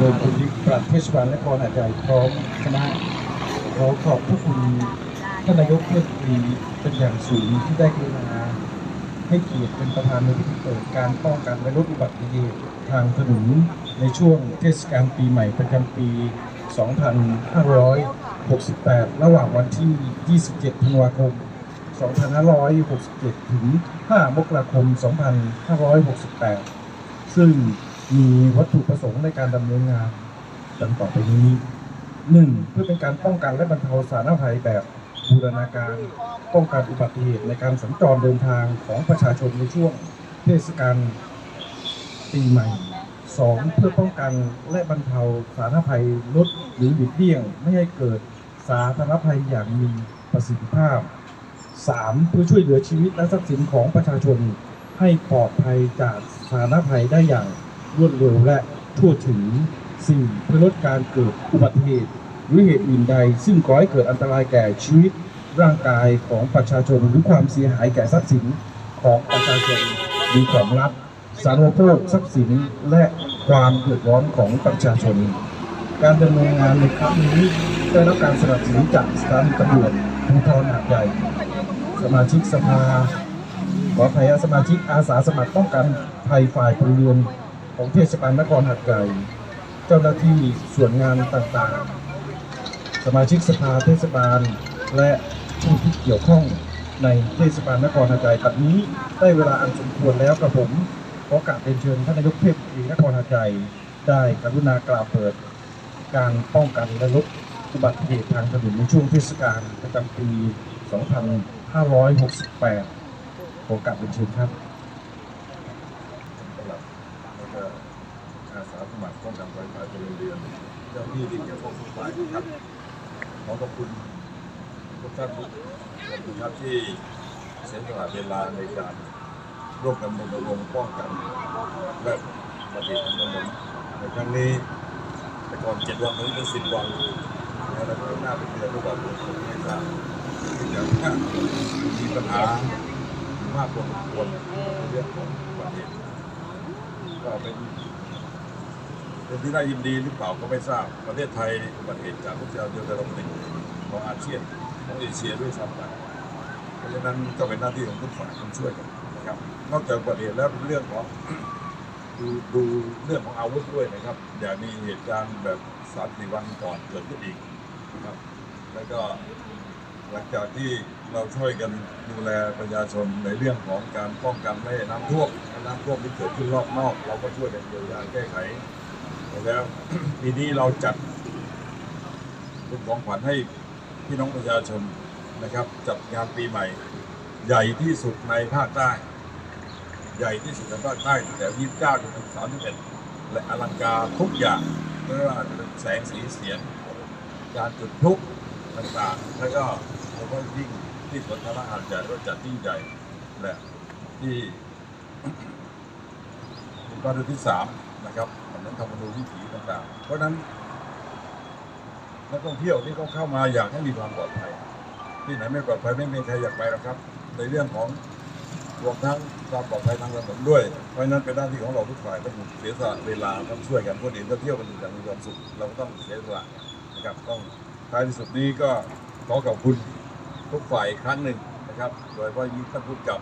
ริญปุริปราชเทศบาลนครหาดใหญ่พร้อมคณะขอขอบพระคุณท่านนายกเทศมนตรีเป็นอย่างสูงที่ได้กรุณาให้เกียรติเป็นประธานในพิธีเปิดการป้องกันและลดอุบัติเหตุทางถนนในช่วงเทศกาลปีใหม่ประจำปี 2568 ระหว่างวันที่ 27 ธันวาคม 2567 ถึง 5 มกราคม 2568 ซึ่ง มีวัตถุประสงค์ในการดำเนินงานดังต่อไปนี้ 1. เพื่อเป็นการป้องกันและบรรเทาสาธารณภัยแบบบูรณาการป้องกันอุบัติเหตุในการสัญจรเดินทางของประชาชนในช่วงเทศกาลปีใหม่ 2. เพื่อป้องกันและบรรเทาสาธารณภัยลดหรือหลีกเลี่ยง ไม่ให้เกิดสาธารณภัยอย่างมีประสิทธิภาพ 3. เพื่อช่วยเหลือชีวิตและทรัพย์สินของประชาชนให้ปลอดภัยจากสาธารณภัยได้อย่าง รวดเร็วและทั่วถึง 4. เพื่อลดการเกิดอุบัติเหตุหรือเหตุอื่นใด ซึ่งก่อให้เกิดอันตรายแก่ชีวิต ร่างกายของประชาชนหรือความเสียหายแก่ทรัพย์สินของประชาชนหรือของรัฐสาธารณโภคทรัพย์สินและความเดือดร้อนของประชาชน การดำเนินงานในครั้งนี้ได้รับการสนับสนุนจากสถานีตำรวจภูธรหาดใหญ่ สมาชิกสภาขออภัยสมาชิกอาสาสมัครป้องกันภัยฝ่ายพลเรือน ของเทศบาลนครหาดใหญ่เจ้าหน้าที่ส่วนงานต่างๆ สมาชิกสภาเทศบาล และผู้ที่เกี่ยวข้องในเทศบาลนครหาดใหญ่ปัจจุบันนี้ได้เวลาอันสมควรแล้วกระผมขอกราบเรียนเชิญท่านนายกเทศมนตรีนครหาดใหญ่ได้กรุณากล่าวเปิด การป้องกันและลดอุบัติเหตุทางถนนในช่วงเทศกาลประจำปี 2568ขอกราบเรียนเชิญครับ สำหรับแล้วก็อาสาสมัคร ป้องกันไฟป่าในโรงเรียนเจ้าหน้าที่ที่เกี่ยวข้องทุกฝ่ายครับขอขอบคุณทุกท่านทุกคุณครับที่เสียสละเวลาในการร่วมกันรณรงค์ป้องกันและอุบัติเหตุทานในครั้งนี้แต่ก่อนเจ็ดวันนี้เป็นสิบวันแล้วเราก็หน้าเป็นเดือนหรือเปล่าผมไม่ทราบที่จะมีปัญหามากกว่าควรเรื่องของอุบัติเหตุก็เป็น เป็นที่น่ายินดีหรือเปล่าก็ไม่ทราบประเทศไทยอุบัติเหตุจากผู้ชายเดียวแต่เราหนึ่งของอาเซียนของเอเชียด้วยซ้ำไปเพราะฉะนั้นก็เป็นหน้าที่ของทุกฝ่ายต้องช่วยกันนะครับนอกจากอุบัติเหตุแล้วเรื่องของดูดูเรื่องของอาวุธด้วยนะครับ อย่ามีเหตุการณ์แบบสามสี่วันก่อนเกิดขึ้นอีกนะครับแล้วก็หลังจากที่เราช่วยกันดูแลประชาชนในเรื่องของการป้องกันไม่ให้น้ำท่วมน้ำท่วมที่เกิดขึ้นรอบนอก เราก็ช่วยกันเยียวยาแก้ไข แล้วปีนี้เราจัดเป็นของขวัญให้พี่น้องประชาชนนะครับ จัดงานปีใหม่ ใหญ่ที่สุดในภาคใต้ ใหญ่ที่สุดในภาคใต้ตั้งแต่29จนถึง31และอลังการทุกอย่างไม่ว่าจะเป็นแสงสีเสียงการจุดพลุต่างๆ แล้วก็แล้วก็ยิ่งที่สวนสาธารณะหาดใหญ่ก็จัดยิ่งใหญ่และที่เป็นก้อนที่สาม นะครับอันนั้นทำมาดูวิถีต่างๆ เพราะฉะนั้นนักท่องเที่ยวที่เขาเข้ามาอยากให้มีความปลอดภัย ที่ไหนไม่ปลอดภัยไม่มีใครอยากไปหรอกครับ ในเรื่องของรวมทั้งความปลอดภัยทางถนนด้วย เพราะนั้นเป็นหน้าที่ของเราทุกฝ่ายต้องเสียสละเวลาต้องช่วยกันคนอื่นก็เที่ยวกันอย่างมีความสุขเราก็ต้องเสียสละนะครับต้องท้ายที่สุดนี้ก็ขอขอบคุณทุกฝ่ายครั้งหนึ่งนะครับ โดยเฉพาะยิ่งท่านผู้กำกับ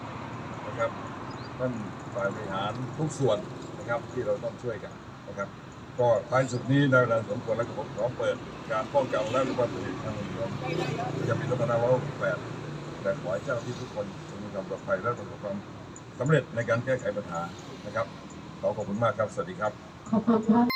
นะครับท่านฝ่ายบริหารทุกส่วน นะครับที่เราต้องช่วยกันนะครับ ก็ท้ายสุดนี้ในเวลาสมควรแล้วก็ผมขอเปิด การป้องกันและอุบัติเหตุทางถนนประจำปี2568แต่ขอให้เจ้าหน้าที่ทุกคนจงมีความปลอดภัยและประสบความสำเร็จในการแก้ไขปัญหานะครับขอขอบคุณมากครับ สวัสดีครับ ขอบคุณครับ